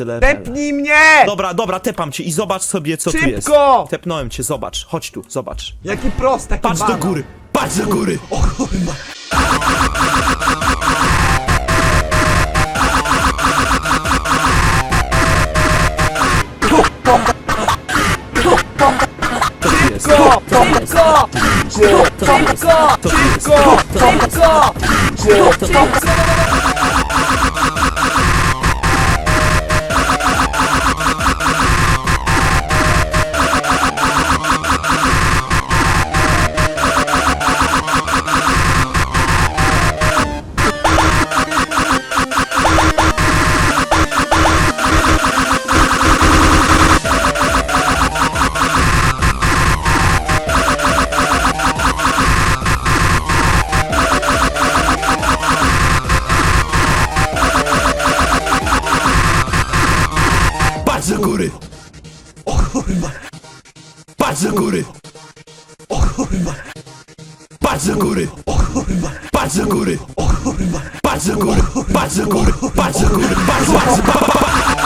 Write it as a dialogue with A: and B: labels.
A: tyle.
B: Tepnij mnie!
A: Dobra, dobra, tepam cię i zobacz sobie co tu jest.
B: Szybko!
A: Tepnąłem cię, zobacz. Chodź tu, zobacz.
B: Jaki prost, taki
A: Patrz do góry, patrz do góry.
B: O kurwa.
A: Co tu jest?
B: Szybko! Szybko! Szybko! Szybko! Szybko! Szybko!
A: Do góry.
B: O kurwa.
A: Patrz do góry.
B: O kurwa.
A: Patrz do góry.
B: O kurwa.
A: Patrz do góry.
B: O kurwa.
A: Patrz do góry. Patrz do góry. Patrz do góry. Patrz, patrz, patrz, patrz.